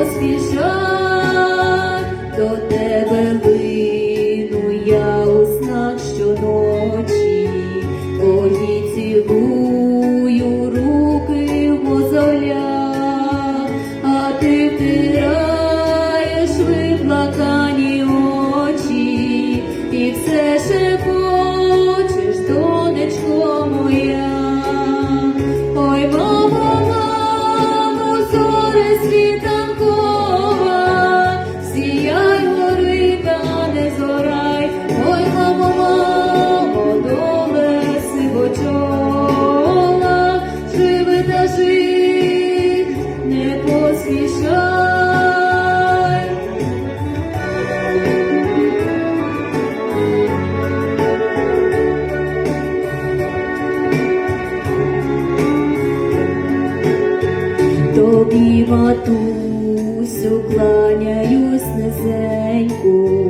поспішай, до тебе зоре матусю, кланяюсь низенько,